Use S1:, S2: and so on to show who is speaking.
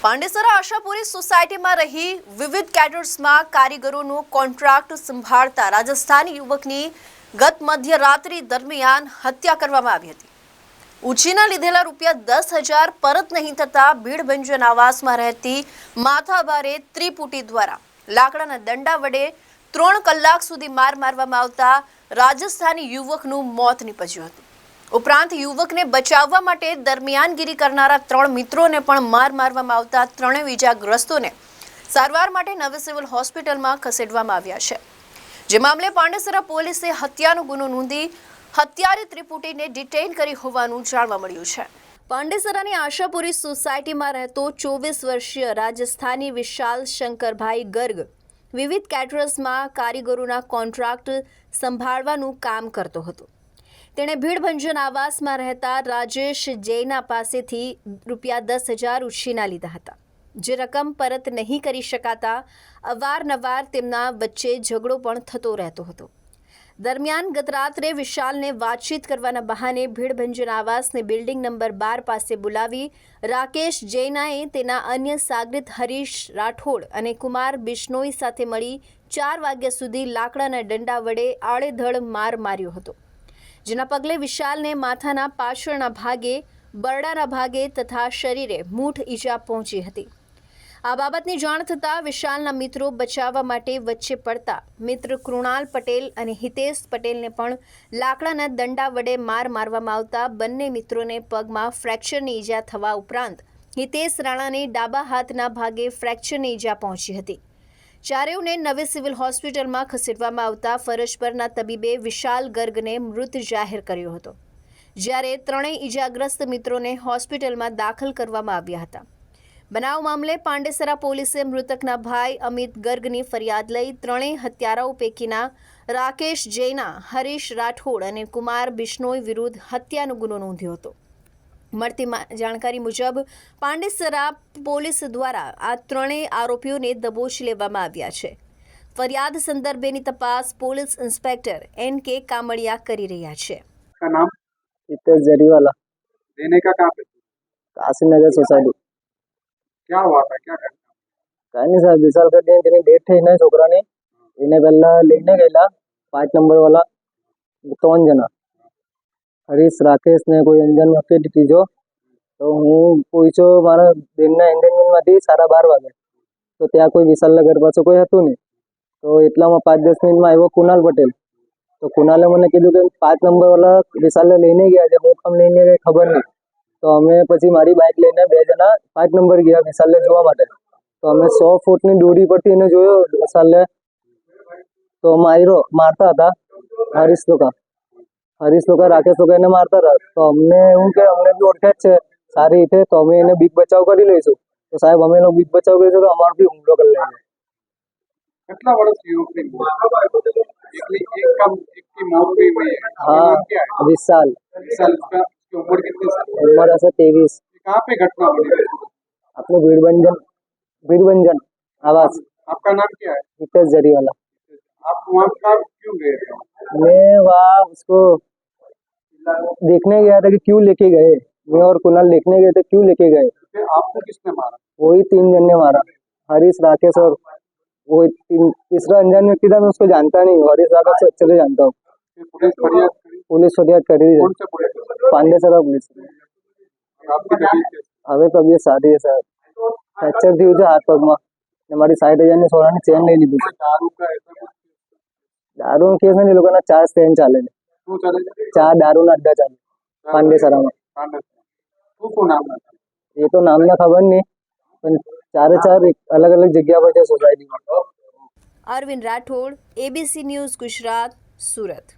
S1: પાંડેસરા આશાપુરી સોસાયટીમાં રહી વિવિધ કેડર્સમાં કારીગરોનો કોન્ટ્રાક્ટ સંભાળતા રાજસ્થાની યુવકની ગત મધ્યરાત્રિ દરમિયાન હત્યા કરવામાં આવી હતી. ઉછીના લીધેલા રૂપિયા દસ હજાર પરત નહીં થતા ભીડભંજન આવાસમાં રહેતી માથાભારે ત્રિપુટી દ્વારા લાકડાના દંડા વડે ત્રણ કલાક સુધી માર મારવામાં આવતા રાજસ્થાની યુવકનું મોત નીપજ્યું હતું. ઉપરાંત યુવકને બચાવવા માટે દરમિયાનગીરી કરનારા ત્રણ મિત્રોને પણ માર મારવામાં આવતા ત્રણેય ઇજાગ્રસ્તોને સારવાર માટે નવી સિવિલ હોસ્પિટલમાં ખસેડવામાં આવ્યા છે. જે મામલે પાંડેસરા પોલીસે હત્યાનો ગુનો નોંધી હત્યારી ત્રિપુટીને ડિટેઇન કરી હોવાનું જાણવા મળ્યું છે. પાંડેસરાની આશાપુરી સોસાયટીમાં રહેતો ચોવીસ વર્ષીય રાજસ્થાની વિશાલ શંકરભાઈ ગર્ગ વિવિધ કેટરર્સમાં કારીગરોના કોન્ટ્રાક્ટ સંભાળવાનું કામ કરતો હતો. તેણે ભીડભંજન આવાસમાં રહેતા રાજેશ જૈના પાસેથી રૂપિયા દસ હજાર ઉછીના લીધા હતા. જે રકમ પરત નહીં કરી શકાતા અવારનવાર તેમના વચ્ચે ઝઘડો પણ થતો રહેતો હતો. દરમિયાન ગત રાત્રે વિશાલને વાતચીત કરવાના બહાને ભીડભંજન આવાસને બિલ્ડિંગ નંબર બાર પાસે બોલાવી રાકેશ જૈનાએ તેના અન્ય સાગરિત હરીશ રાઠોડ અને કુમાર બિશ્નોઈ સાથે મળી ચાર વાગ્યા સુધી લાકડાના દંડા વડે આડેધડ માર માર્યો હતો. જેના પગલે વિશાલને માથાના પાછળના ભાગે, બરડાના ભાગે તથા શરીરે મૂઠ ઈજા પહોંચી હતી. આ બાબતની જાણ થતાં વિશાલના મિત્રો બચાવવા માટે વચ્ચે પડતા મિત્ર કૃણાલ પટેલ અને હિતેશ પટેલને પણ લાકડાના દંડા વડે માર મારવામાં આવતા બંને મિત્રોને પગમાં ફ્રેક્ચરની ઈજા થવા ઉપરાંત હિતેશ રાણાને ડાબા હાથના ભાગે ફ્રેક્ચરની ઈજા પહોંચી હતી. ચારેયને નવી સિવિલ હોસ્પિટલમાં ખસેડવામાં આવતા ફરજ પરના તબીબે વિશાલ ગર્ગને મૃત જાહેર કર્યો હતો, જ્યારે ત્રણેય ઇજાગ્રસ્ત મિત્રોને હોસ્પિટલમાં દાખલ કરવામાં આવ્યા હતા. બનાવ મામલે પાંડેસરા પોલીસે મૃતકના ભાઈ અમિત ગર્ગની ફરિયાદ લઈ ત્રણેય હત્યારાઓ પૈકીના રાકેશ જૈના, હરીશ રાઠોડ અને કુમાર બિશ્નોઈ વિરુદ્ધ હત્યાનો ગુનો નોંધ્યો હતો. મળતી મા- જાણકારી મુજબ પાંડેસરા પોલીસ દ્વારા આ ત્રણેય આરોપીઓને દબોચી લેવામાં આવ્યા છે ફરિયાદ સંદર્ભેની તપાસ પોલીસ ઇન્સ્પેક્ટર એન કે કામળિયા કરી રહ્યા છે
S2: का नाम
S3: हितेश जरीवाला
S2: रहने का कहाँ पे
S3: काशी नगर सोसायटी
S2: क्या हुआ था क्या करना
S3: કાંઈ નહીં સાહેબ વિશાલ કરીને તેની ડેટ થઈ ને છોકરાની એને પહેલા લઈને ગયેલા પાંચ નંબર વાળા ત્રણ જણા હરીશ રાકેશ ને કોઈ અંજન વખતે ત્રીજો તો હું પહોંચ્યો મારા બેનના એન્ગેજમેન્ટમાંથી સાડા બાર વાગે. તો ત્યાં કોઈ વિશાલના ઘર પાસે કોઈ હતું નહીં. તો એટલામાં પાંચ દસ મિનિટમાં આવ્યો કુનાલ પટેલ. તો કુનાલે મને કીધું કે પાંચ નંબરવાળા વિશાલને લઈને ગયા છે. હું કેમ લઈને ગઈ ખબર નહીં. તો અમે પછી મારી બાઇક લઈને બે જણા પાંચ નંબર ગયા વિશાલને જોવા માટે. તો અમે સો ફૂટની દૂરી પરથી એને જોયો વિશાલને. તો માર્યો મારતા હતા હરીશ લોકો હરીશ લોકો રાકેશ લોકો એને મારતા હતા તો અમને એવું કે અમને બી ઓળખે જ છે સારી રીતે તો અમે એને બીક બચાવ કરી લઈશું તો સાહેબ અમે એનો બીક બચાવ કરીશું તો અમારો બી હુમલો કરી લેજો
S2: कितना वर्ष युवक की मौत एक एक का एक की मौत भी हुई है उसका
S3: हाँ
S2: नाम क्या है
S3: विशाल
S2: साल का उसकी उम्र कितनी साल है?
S3: उम्र ऐसे तेईस
S2: ये कहाँ पे घटना बनी है?
S3: अपने भीड़भंजन भीड़भंजन आवास
S2: आपका नाम क्या है
S3: हितेश जरीवाला
S2: आप कुमार क्यों गए थे
S3: मैं वहाँ उसको देखने गया था कि क्यों लेके गए। मैं और कुणाल देखने गए थे क्यों लेके गए।
S2: आपको किसने मारा?
S3: वही तीन जन ने मारा। हरीश राकेश और वो तीसरा अंजान व्यक्ति था मैं उसको जानता नहीं हूँ। हरीश राकेश से अच्छे से जानता हूँ।
S2: पुलिस फरियाद करी? पांडे सर पुलिस
S3: हमें तो ये शादी है सर। फ्रैक्चर थी हाथ पग में हमारी साइड हज़ार ने सोना ने
S2: चेन नहीं ली। थी દારૂ
S3: નો કેસ નથી લોકોના ચાર સ્ટેન્ડ ચાલે છે.
S2: ચાલે છે?
S3: ચાર દારૂ ના અડ્ડા ચાલે પાંડેસરામાં
S2: શું
S3: એ તો નામ ના ખબર નહીં પણ ચારે ચાર અલગ અલગ જગ્યા પર છે સોસાયટીમાં
S1: અરવિંદ રાઠોડ એબીસી ન્યૂઝ ગુજરાત સુરત.